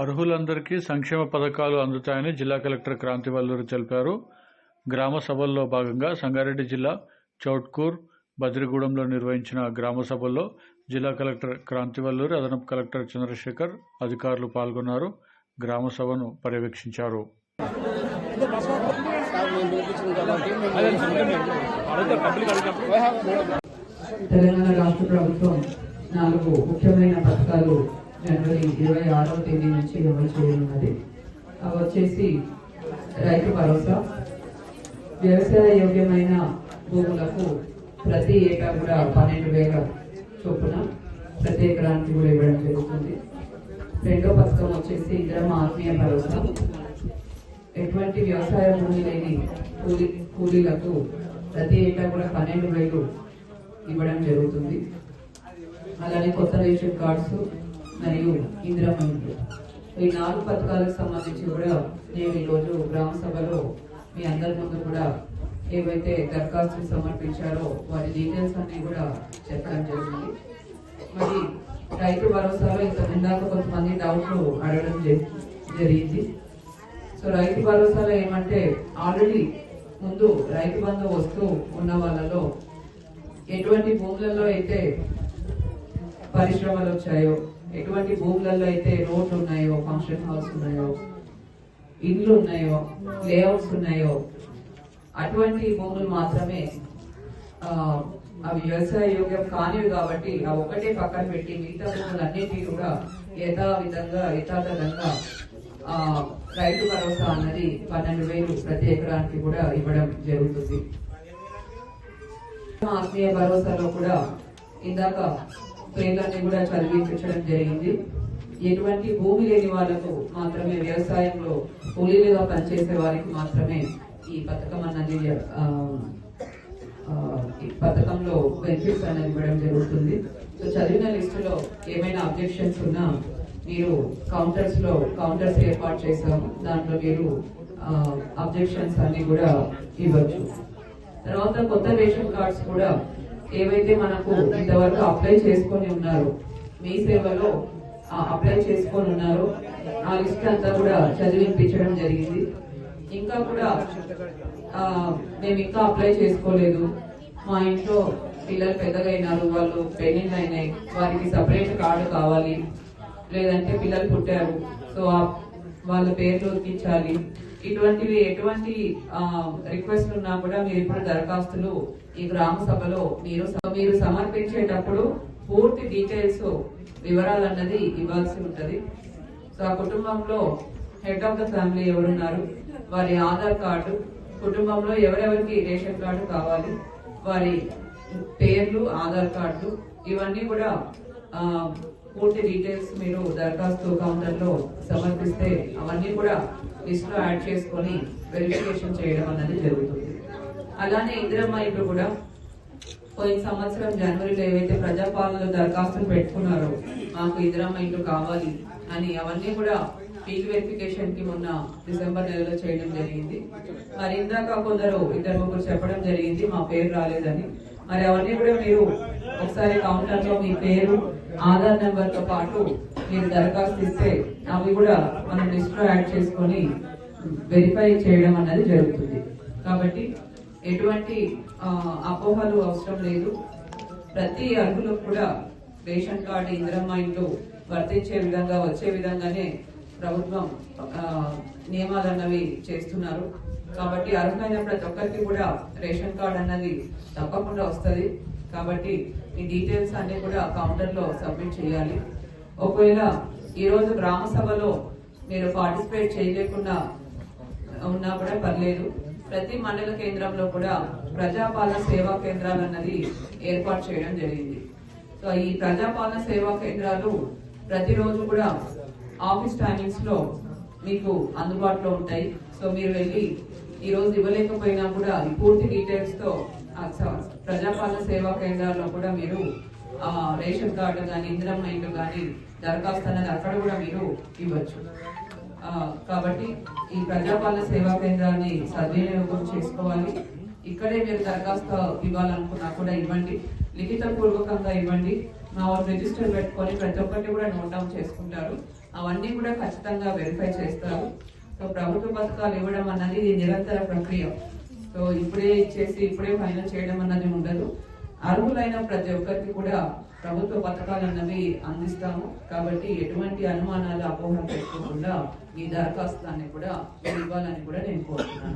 అర్హులందరికీ సంక్షేమ పథకాలు అందుతాయని జిల్లా కలెక్టర్ క్రాంతివల్లూరి తెలిపారు. గ్రామ సభల్లో భాగంగా సంగారెడ్డి జిల్లా చౌట్కూర్ బద్రిగూడెంలో నిర్వహించిన గ్రామ సభల్లో జిల్లా కలెక్టర్ క్రాంతివల్లూరి అదనపు కలెక్టర్ చంద్రశేఖర్ అధికారులు పాల్గొన్నారు. గ్రామ సభను పర్యవేక్షించారు. తెలంగాణ రాష్ట్ర ప్రభుత్వం నాలుగు ముఖ్యమైన పథకాలు జనవరి ఇరవై ఆరవ తేదీ నుంచి అమలు చేయనున్నది. అవి వచ్చేసి రైతు భరోసా వ్యవసాయ యోగ్యమైన భూములకు ప్రతి ఏటా కూడా పన్నెండు వేల చొప్పున ప్రతి ఎకరానికి కూడా ఇవ్వడం జరుగుతుంది. రెండో పథకం వచ్చేసి ఇంద్రమ ఆత్మీయ భరోసా. ఎటువంటి వ్యవసాయ భూమి లేని కూలీ కూలీలకు ప్రతి ఏటా కూడా పన్నెండు వేలు ఇవ్వడం జరుగుతుంది. అలానే కొత్త రేషన్ కార్డ్స్ మరియు ఇందిరమ్మ ఇండ్లు ఈ నాలుగు పథకాలకు సంబంధించి కూడా నేను ఈరోజు గ్రామ సభలో మీ అందరి ముందు కూడా ఏవైతే దరఖాస్తులు సమర్పించారో వారి డీటెయిల్స్ అన్ని కూడా చెప్పడం జరిగింది. మరి రైతు భరోసాలో ఇంత ముందాక కొంతమంది డౌట్లు అడగడం జరిగింది. సో రైతు భరోసాలో ఏమంటే ఆల్రెడీ ముందు రైతు బంధు వస్తూ ఉన్న వాళ్ళలో ఎటువంటి భూములలో అయితే పరిశ్రమలు వచ్చాయో ఎటువంటి భూములలో అయితే రోడ్లు ఉన్నాయో ఫంక్షన్ హాల్స్ ఉన్నాయో ఇండ్లు ఉన్నాయో లేఅవుట్స్ ఉన్నాయో అటువంటి భూములు మాత్రమే అవి వ్యవసాయ యోగ్యం కానివి కాబట్టి ఆ ఒకటే పక్కన పెట్టి మిగతా భూములు కూడా యథావిధంగా యథాతథంగా ఆ, రైతు భరోసా అన్నది పన్నెండు వేలు ప్రతి ఎకరానికి కూడా ఇవ్వడం జరుగుతుంది. ఆత్మీయ భరోసాలో కూడా ఇందాక పేర్లన్నీ కూడా చదివించడం జరిగింది. ఎటువంటి భూమి లేని వాళ్ళకు మాత్రమే వ్యవసాయంలో కూలీలుగా పనిచేసే వారికి మాత్రమే ఈ పథకం అన్నది ఈ పథకంలో బెనిఫిట్స్ అనేది ఇవ్వడం జరుగుతుంది. సో చదివిన లిస్టులో ఏమైనా అబ్జెక్షన్స్ ఉన్నా మీరు కౌంటర్స్లో కౌంటర్స్ ఏర్పాటు చేసాము దాంట్లో మీరు అబ్జెక్షన్స్ అన్ని కూడా ఇవ్వచ్చు. తర్వాత కొత్త రేషన్ కార్డ్స్ కూడా ఏవైతే మనకు ఇంతవరకు అప్లై చేసుకొని ఉన్నారో మీ సేవలో అప్లై చేసుకొని ఉన్నారో ఆ లిస్ట్ అంతా కూడా చదివింపించడం జరిగింది. ఇంకా కూడా మేము ఇంకా అప్లై చేసుకోలేదు. మా ఇంట్లో పిల్లలు పెద్దగైనారు వాళ్ళు పెళ్ళిళ్ళు అయినాయి వారికి సపరేట్ కార్డు కావాలి. లేదంటే పిల్లలు పుట్టారు సో వాళ్ళ పేర్లు ఉతికించాలి ఇటువంటివి ఎటువంటి రిక్వెస్ట్ ఉన్నా కూడా మీరు ఇప్పుడు దరఖాస్తులు ఈ గ్రామ సభలో మీరు మీరు సమర్పించేటప్పుడు పూర్తి డీటెయిల్స్ వివరాలు అన్నది ఇవ్వాల్సి ఉంటది. సో ఆ కుటుంబంలో హెడ్ ఆఫ్ ద ఫ్యామిలీ ఎవరున్నారు? వారి ఆధార్ కార్డు కుటుంబంలో ఎవరెవరికి రేషన్ కార్డు కావాలి వారి పేర్లు ఆధార్ కార్డు ఇవన్నీ కూడా పూర్తి డీటెయిల్స్ మీరు దరఖాస్తు కౌంటర్లో సమర్పిస్తే అవన్నీ కూడా లిస్ట్లో యాడ్ చేసుకొని వెరిఫికేషన్ చేయడం అన్నది జరుగుతుంది. అలానే ఇందిరమ్మ ఇల్లు కూడా పోయిన సంవత్సరం జనవరిలో ఏవైతే ప్రజాపాలనలో దరఖాస్తులు పెట్టుకున్నారో మాకు ఇందిరమ్మ ఇల్లు కావాలి అని అవన్నీ కూడా ఫీల్డ్ వెరిఫికేషన్కి మొన్న డిసెంబర్ నెలలో చేయడం జరిగింది. మరి ఇందాక కొందరు ఇద్దరు ముగ్గురు చెప్పడం జరిగింది మా పేరు రాలేదని. మరి అవన్నీ కూడా మీరు ఒకసారి కౌంటర్లో మీ పేరు ఆధార్ నెంబర్తో పాటు మీరు దరఖాస్తు ఇస్తే అవి కూడా మనం లిస్ట్లో యాడ్ చేసుకొని వెరిఫై చేయడం అన్నది జరుగుతుంది. కాబట్టి ఎటువంటి అపోహలు అవసరం లేదు. ప్రతి అర్హులకు కూడా రేషన్ కార్డు ఇందిరమ్మ ఇంట్లో వర్తించే విధంగా వచ్చే విధంగానే ప్రభుత్వం నియమాలు అన్నవి చేస్తున్నారు. కాబట్టి అర్హులైన ప్రతి ఒక్కరికి కూడా రేషన్ కార్డు అన్నది తప్పకుండా వస్తుంది. కాబట్టి ఈ డీటెయిల్స్ అన్ని కూడా కౌంటర్లో సబ్మిట్ చేయాలి. ఒకవేళ ఈ రోజు గ్రామ సభలో మీరు పార్టిసిపేట్ చేయలేకుండా ఉన్నా కూడా పర్లేదు. ప్రతి మండల కేంద్రంలో కూడా ప్రజాపాలన సేవా కేంద్రాలు అన్నది ఏర్పాటు చేయడం జరిగింది. సో ఈ ప్రజాపాలన సేవా కేంద్రాలు ప్రతిరోజు కూడా ఆఫీస్ టైమింగ్స్లో మీకు అందుబాటులో ఉంటాయి. సో మీరు వెళ్ళి ఈ రోజు ఇవ్వలేకపోయినా కూడా ఈ పూర్తి డీటెయిల్స్తో ప్రజాపాలన సేవా కేంద్రాల్లో కూడా మీరు రేషన్ కార్డు కానీ ఇందిరమ్మ ఇండ్లు కానీ దరఖాస్తు అనేది అక్కడ కూడా మీరు ఇవ్వచ్చు. కాబట్టి ఈ ప్రజాపాలన సేవా కేంద్రాన్ని సద్వినియోగం చేసుకోవాలి. ఇక్కడే మీరు దరఖాస్తు ఇవ్వాలనుకున్నా కూడా ఇవ్వండి. లిఖిత పూర్వకంగా ఇవ్వండి. మా వాళ్ళు రిజిస్టర్ పెట్టుకొని ప్రతి ఒక్కటి కూడా నోట్ డౌన్ చేసుకుంటారు. అవన్నీ కూడా ఖచ్చితంగా వెరిఫై చేస్తారు. సో ప్రభుత్వ పథకాలు ఇవ్వడం అన్నది నిరంతర ప్రక్రియ. సో ఇప్పుడే ఇచ్చేసి ఇప్పుడే ఫైనల్ చేయడం అన్నది ఉండదు. అర్హులైన ప్రతి ఒక్కరికి కూడా ప్రభుత్వ పథకాలు అన్నవి అందిస్తాము. కాబట్టి ఎటువంటి అనుమానాలు అపోహలు పెట్టుకోకుండా ఈ దరఖాస్తు కూడా ఇవ్వాలని కూడా నేను కోరుతున్నాను.